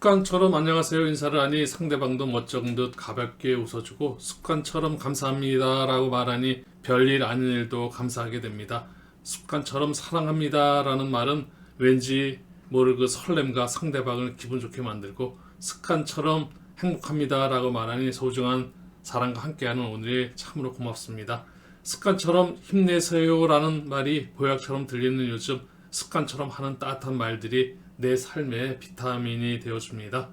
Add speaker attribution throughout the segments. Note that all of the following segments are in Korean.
Speaker 1: 습관처럼 안녕하세요 인사를 하니 상대방도 멋쩍은 듯 가볍게 웃어주고 습관처럼 감사합니다 라고 말하니 별일 아닌 일도 감사하게 됩니다. 습관처럼 사랑합니다 라는 말은 왠지 모를 그 설렘과 상대방을 기분 좋게 만들고 습관처럼 행복합니다 라고 말하니 소중한 사랑과 함께하는 오늘이 참으로 고맙습니다. 습관처럼 힘내세요 라는 말이 보약처럼 들리는 요즘 습관처럼 하는 따뜻한 말들이 내 삶에 비타민이 되어줍니다.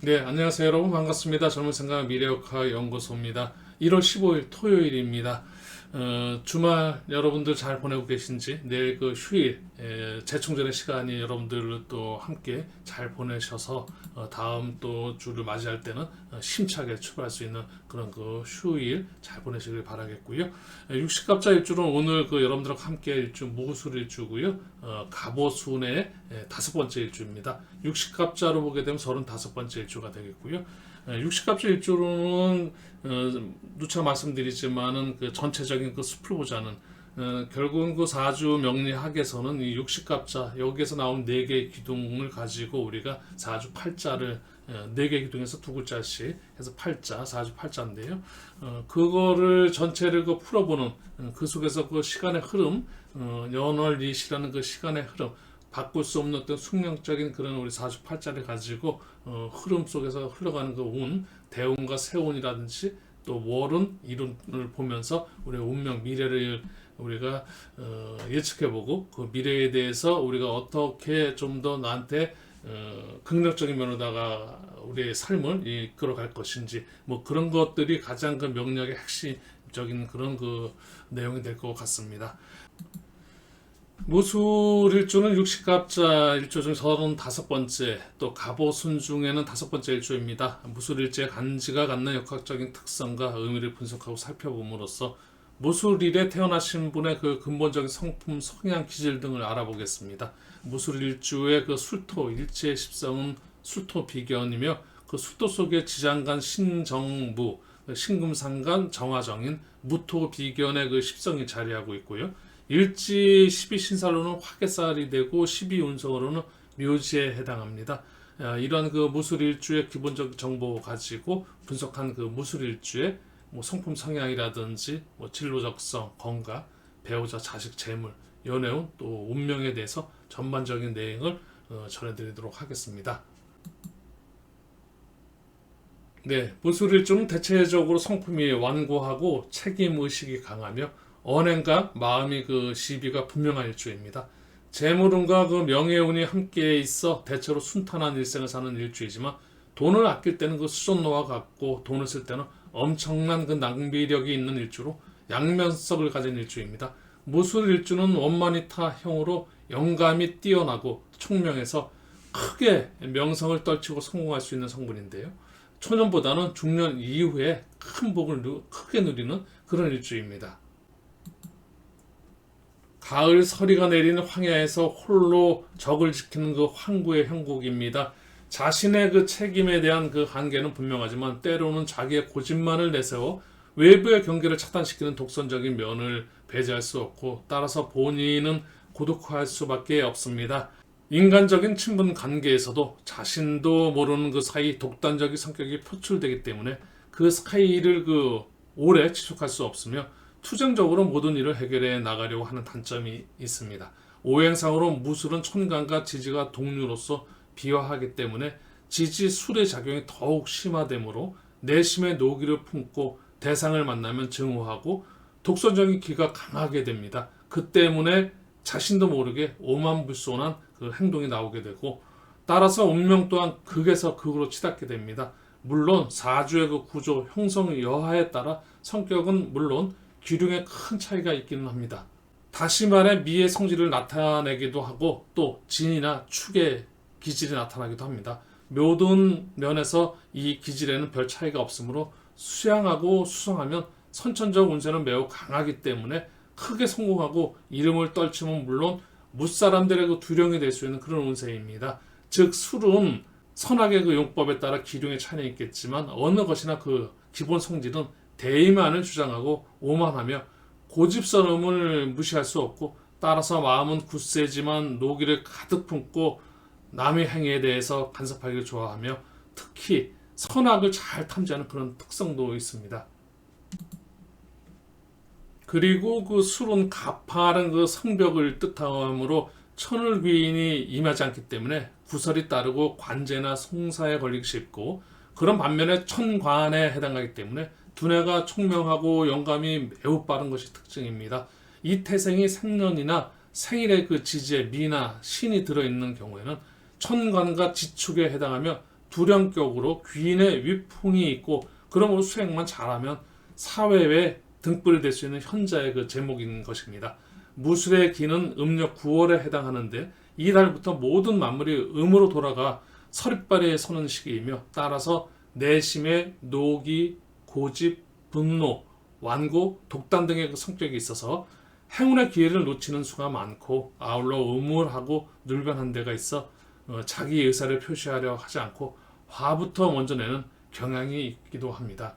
Speaker 1: 네, 안녕하세요 여러분 반갑습니다. 젊은 생각 미래역학 연구소입니다. 1월 15일 토요일입니다. 어, 주말 여러분들 잘 보내고 계신지 내일 그 휴일 에, 재충전의 시간이 여러분들 또 함께 잘 보내셔서 어, 다음 또 주를 맞이할 때는 어, 심차게 출발할 수 있는 그런 그 휴일 잘 보내시길 바라겠고요. 에, 육식갑자 일주는 오늘 그 여러분들과 함께 일주 무술 일주고요. 어, 갑오순의 에, 다섯 번째 일주입니다. 육식갑자로 보게 되면 서른 다섯 번째 일주가 되겠고요. 에, 육식갑자 일주로는 어, 누차 말씀드리지만은 그 전체적인 그 숲을 보자는 어, 결국은 그 사주 명리학에서는 이 육식갑자 여기에서 나온 네 개의 기둥을 가지고 우리가 사주 팔자를 어, 네 개의 기둥에서 두 글자씩 해서 팔자 사주 팔자인데요. 어, 그거를 전체를 그 풀어보는 어, 그 속에서 그 시간의 흐름 어, 연월리시라는 그 시간의 흐름 바꿀 수 없는 어떤 숙명적인 그런 우리 사주 팔자를 가지고 어, 흐름 속에서 흘러가는 그 운, 대운과 세운이라든지 또 월운, 이룬을 보면서 우리의 운명, 미래를 우리가 어, 예측해보고 그 미래에 대해서 우리가 어떻게 좀 더 나한테 어, 긍정적인 면으로다가 우리의 삶을 이끌어갈 것인지 뭐 그런 것들이 가장 그 명력의 핵심 적인 그런 그 내용이 될 것 같습니다. 무술일주는 육식갑자 일조 중 35번째 또 갑오순 중에는 다섯 번째 일조입니다. 무술일주의 간지가 갖는 역학적인 특성과 의미를 분석하고 살펴봄으로써 무술 일에 태어나신 분의 그 근본적인 성품, 성향, 기질 등을 알아보겠습니다. 무술 일주의 그 술토, 일지의 십성은 술토 비견이며 그 술토 속에 지장간 신정무, 신금상간 정화정인, 무토 비견의 그 십성이 자리하고 있고요. 일지 12신살로는 화개살이 되고 12운성으로는 묘지에 해당합니다. 아, 이런 그 무술일주의 기본적 정보 가지고 분석한 그 무술일주의 뭐 성품 성향이라든지 뭐 진로적성, 건강, 배우자, 자식, 재물, 연애운 또 운명에 대해서 전반적인 내용을 어, 전해드리도록 하겠습니다. 네, 무술일주는 대체적으로 성품이 완고하고 책임 의식이 강하며 언행과 마음이 그 시비가 분명한 일주입니다. 재물운과 그 명예운이 함께 있어 대체로 순탄한 일생을 사는 일주이지만 돈을 아낄 때는 그 수존노와 같고 돈을 쓸 때는 엄청난 그 낭비력이 있는 일주로 양면성을 가진 일주입니다. 무술 일주는 원마니타형으로 영감이 뛰어나고 총명해서 크게 명성을 떨치고 성공할 수 있는 성분인데요. 초년보다는 중년 이후에 큰 복을 누- 크게 누리는 그런 일주입니다. 가을 서리가 내리는 황야에서 홀로 적을 지키는 그 황구의 형국입니다. 자신의 그 책임에 대한 그 한계는 분명하지만 때로는 자기의 고집만을 내세워 외부의 경계를 차단시키는 독선적인 면을 배제할 수 없고 따라서 본인은 고독할 수밖에 없습니다. 인간적인 친분 관계에서도 자신도 모르는 그 사이 독단적인 성격이 표출되기 때문에 그 사이를 그 오래 지속할 수 없으며 투쟁적으로 모든 일을 해결해 나가려고 하는 단점이 있습니다. 오행상으로 무술은 천간과 지지가 동류로서 비화하기 때문에 지지 술의 작용이 더욱 심화되므로 내심의 노기를 품고 대상을 만나면 증오하고 독선적인 기가 강하게 됩니다. 그 때문에 자신도 모르게 오만불손한 그 행동이 나오게 되고 따라서 운명 또한 극에서 극으로 치닫게 됩니다. 물론 사주의 그 구조, 형성 여하에 따라 성격은 물론 기륭에 큰 차이가 있기는 합니다. 다시 말해 미의 성질을 나타내기도 하고 또 진이나 축의 기질이 나타나기도 합니다. 모든 면에서 이 기질에는 별 차이가 없으므로 수양하고 수성하면 선천적 운세는 매우 강하기 때문에 크게 성공하고 이름을 떨치면 물론 무사람들의 그 두령이 될 수 있는 그런 운세입니다. 즉 술은 선악의 그 용법에 따라 기륭의 차이는 있겠지만 어느 것이나 그 기본 성질은 대의만을 주장하고 오만하며 고집스러움을 무시할 수 없고 따라서 마음은 굳세지만 노기를 가득 품고 남의 행위에 대해서 간섭하기를 좋아하며 특히 선악을 잘 탐지하는 그런 특성도 있습니다. 그리고 그 술은 가파른 그 성벽을 뜻하므로 천을 귀인이 임하지 않기 때문에 구설이 따르고 관제나 송사에 걸리기 쉽고 그런 반면에 천관에 해당하기 때문에 두뇌가 총명하고 영감이 매우 빠른 것이 특징입니다. 이 태생이 생년이나 생일의 그 지지에 미나 신이 들어있는 경우에는 천관과 지축에 해당하며 두령격으로 귀인의 위풍이 있고 그러므로 수행만 잘하면 사회에 등불이 될 수 있는 현자의 그 제목인 것입니다. 무술의 기는 음력 9월에 해당하는데 이 달부터 모든 만물이 음으로 돌아가 서리발에 서는 시기이며 따라서 내심의 노기, 고집, 분노, 완고, 독단 등의 그 성격이 있어서 행운의 기회를 놓치는 수가 많고 아울러 음울하고 눌변한 데가 있어 어, 자기 의사를 표시하려 하지 않고 화부터 먼저 내는 경향이 있기도 합니다.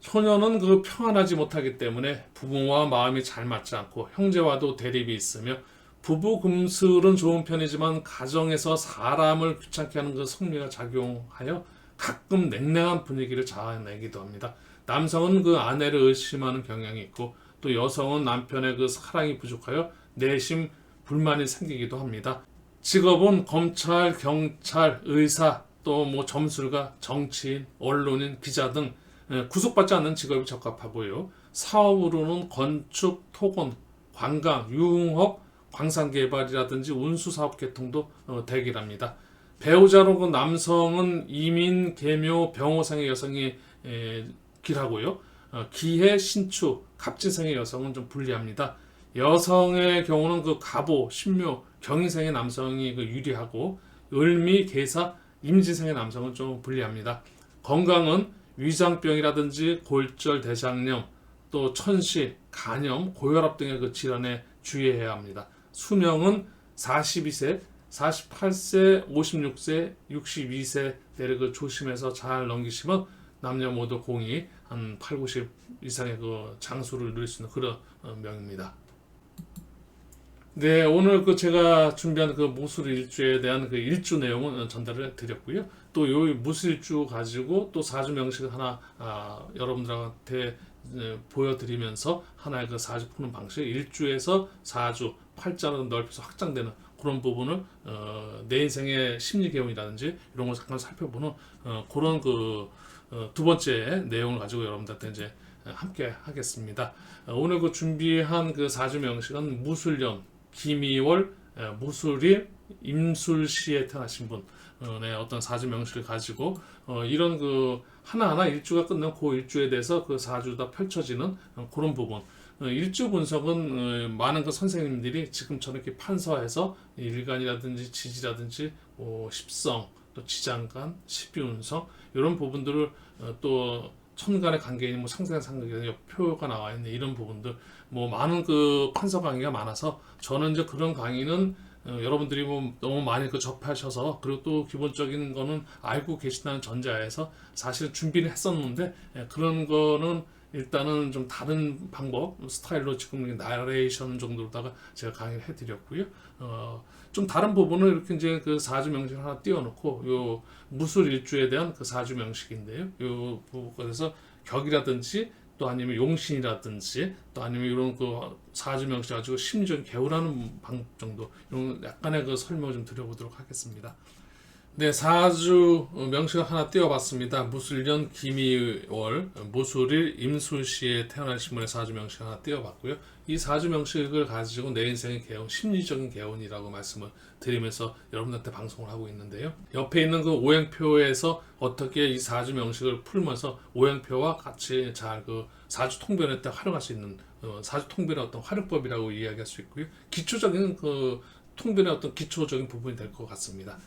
Speaker 1: 소녀는 그 평안하지 못하기 때문에 부부와 마음이 잘 맞지 않고 형제와도 대립이 있으며 부부 금슬은 좋은 편이지만 가정에서 사람을 귀찮게 하는 그 성미가 작용하여 가끔 냉랭한 분위기를 자아내기도 합니다. 남성은 그 아내를 의심하는 경향이 있고 또 여성은 남편의 그 사랑이 부족하여 내심 불만이 생기기도 합니다. 직업은 검찰, 경찰, 의사, 또 뭐 점술가, 정치인, 언론인, 기자 등 예, 구속받지 않는 직업이 적합하고요. 사업으로는 건축, 토건, 관광, 유흥업, 광산 개발이라든지 운수 사업 개통도 어, 대기랍니다. 배우자로 그 남성은 이민, 계묘, 병호상의 여성이 에, 길하고요. 어, 기해, 신추, 갑진생의 여성은 좀 불리합니다. 여성의 경우는 그 갑오, 신묘, 경인생의 남성이 그 유리하고 을미, 계사, 임진생의 남성은 좀 불리합니다. 건강은 위장병이라든지 골절 대장염, 또 천시, 간염, 고혈압 등의 그 질환에 주의해야 합니다. 수명은 42세, 48세, 56세, 62세 대를 그 조심해서 잘 넘기시면 남녀 모두 공이 한 8, 90 이상의 그 장수를 누릴 수 있는 그런 어, 명입니다. 네, 오늘 그 제가 준비한 그 무술 일주에 대한 그 일주 내용은 전달을 드렸고요. 또 요 무술 일주 가지고 또 사주 명식을 하나 아, 여러분들한테 네, 보여드리면서 하나의 그 사주 푸는 방식 일주에서 사주 팔자로 넓혀서 확장되는 그런 부분을 어, 내 인생의 심리 개운이라든지 이런 걸 잠깐 살펴보는 어, 그런 그 어, 두 번째 내용을 가지고 여러분들한테 이제 함께 하겠습니다. 어, 오늘 그 준비한 그 사주 명식은 무술년 김이월 에, 무술일 임술시에 태어나신 분 어, 네, 어떤 사주 명식을 가지고 어, 이런 그 하나하나 일주가 끝난 그 일주에 대해서 그 사주가 펼쳐지는 어, 그런 부분 어, 일주 분석은 어, 많은 그 선생님들이 지금처럼 이렇게 판서해서 일간이라든지 지지라든지 뭐 십성 또 지장간 십비운성 이런 부분들을 어, 또 천간의 관계인 뭐 상생 상극이나 표가 나와 있는 이런 부분들 뭐 많은 그 판서 강의가 많아서 저는 이제 그런 강의는 어, 여러분들이 뭐 너무 많이 그 접하셔서 그리고 또 기본적인 거는 알고 계신다는 전제하에서 사실 준비를 했었는데 예, 그런 거는 일단은 좀 다른 방법 스타일로 지금 나레이션 정도로다가 제가 강의를 해드렸고요. 어, 좀 다른 부분은 이렇게 이제 그 사주 명식 하나 띄워놓고 요 무술 일주에 대한 그 사주 명식인데요. 요 부분에서 격이라든지 또 아니면 용신이라든지 또 아니면 이런 그 사주 명식 가지고 심리적인 개우라는 방 정도 이런 약간의 그 설명을 좀 드려보도록 하겠습니다. 네, 사주 명식 하나 띄워봤습니다. 무술년 김이월, 무술일 임술시에 태어나신 분의 사주 명식 하나 띄워봤고요. 이 사주 명식을 가지고 내 인생의 개운, 심리적인 개운이라고 말씀을 드리면서 여러분들한테 방송을 하고 있는데요. 옆에 있는 그 오행표에서 어떻게 이 사주 명식을 풀면서 오행표와 같이 잘그 사주 통변에 때 활용할 수 있는 어, 사주 통변의 어떤 활용법이라고 이야기할 수 있고요. 기초적인 그 통변의 어떤 기초적인 부분이 될 것 같습니다.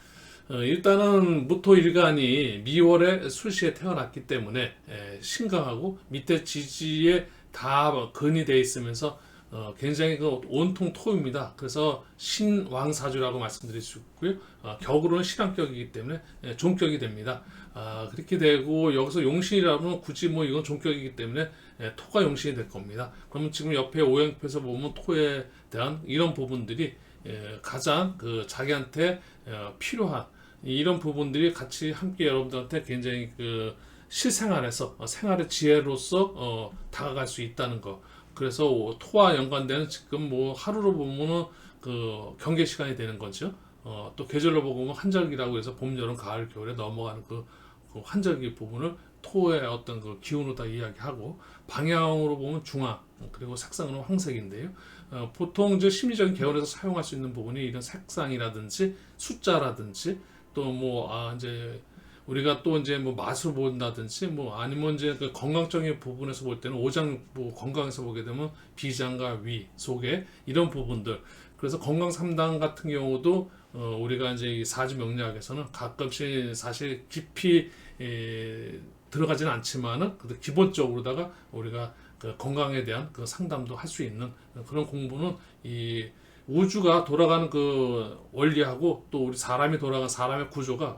Speaker 1: 어, 일단은 무토 일간이 미월에 술시에 태어났기 때문에 에, 신강하고 밑에 지지에 다 근이 돼 있으면서 어, 굉장히 그 온통 토입니다. 그래서 신왕사주라고 말씀드릴 수 있고요. 어, 격으로는 신왕격이기 때문에 예, 종격이 됩니다. 아, 그렇게 되고 여기서 용신이라면 굳이 뭐 이건 종격이기 때문에 예, 토가 용신이 될 겁니다. 그러면 지금 옆에 오형표에서 보면 토에 대한 이런 부분들이 예, 가장 그 자기한테 어, 필요한 이런 부분들이 같이 함께 여러분들한테 굉장히 그 실생활에서 어, 생활의 지혜로서 어, 다가갈 수 있다는 거. 그래서 토와 연관되는 지금 뭐 하루로 보면은 그 경계 시간이 되는 거죠. 어, 또 계절로 보면 한절기라고 해서 봄, 여름, 가을, 겨울에 넘어가는 그, 그 한절기 부분을 토의 어떤 그 기운으로 다 이야기하고 방향으로 보면 중앙 그리고 색상은 황색인데요. 어, 보통 이제 심리적인 개념에서 사용할 수 있는 부분이 이런 색상이라든지 숫자라든지 또 뭐 아 이제 우리가 또 이제 뭐 맛을 본다든지 뭐 아니면 이제 그 건강적인 부분에서 볼 때는 오장 뭐 건강에서 보게 되면 비장과 위 속에 이런 부분들. 그래서 건강 3단 같은 경우도 어, 우리가 이제 이 사주 명리학에서는 가끔씩 사실 깊이 에, 들어가지는 않지만은 그래도 기본적으로다가 우리가 그 건강에 대한 그 상담도 할 수 있는 그런 공부는 이 우주가 돌아가는 그 원리하고 또 우리 사람이 돌아간 사람의 구조가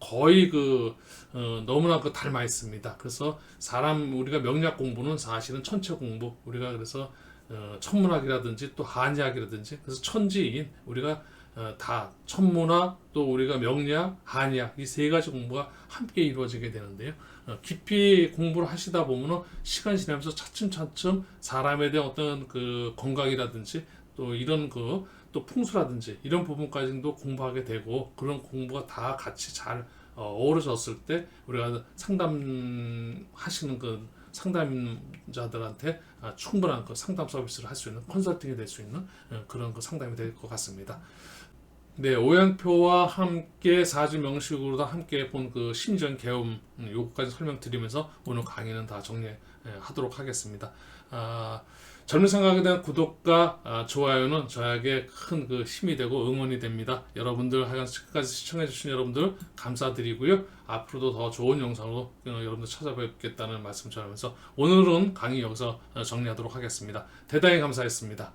Speaker 1: 거의 그 어, 너무나 그 닮아 있습니다. 그래서 사람 우리가 명리학 공부는 사실은 천체 공부 우리가 그래서 어, 천문학이라든지 또 한의학이라든지 그래서 천지인 우리가 어, 다 천문학 또 우리가 명리학 한의학 이 세 가지 공부가 함께 이루어지게 되는데요. 어, 깊이 공부를 하시다 보면은 시간 지나면서 차츰차츰 사람에 대한 어떤 그 건강이라든지 또 이런 그 또 풍수라든지 이런 부분까지도 공부하게 되고 그런 공부가 다 같이 잘 어, 어우러졌을 때 우리가 상담하시는 그 상담자들한테 아, 충분한 그 상담 서비스를 할 수 있는 컨설팅이 될 수 있는 어, 그런 그 상담이 될 것 같습니다. 네, 오양표와 함께 사주 명식으로도 함께 본 그 심리적인 개움 음, 요거까지 설명드리면서 오늘 강의는 다 정리하도록 하겠습니다. 아, 젊은 생각에 대한 구독과 아, 좋아요는 저에게 큰 그 힘이 되고 응원이 됩니다. 여러분들 하여간 끝까지 시청해주신 여러분들 감사드리고요. 앞으로도 더 좋은 영상으로 어, 여러분들 찾아뵙겠다는 말씀 전하면서 오늘은 강의 여기서 어, 정리하도록 하겠습니다. 대단히 감사했습니다.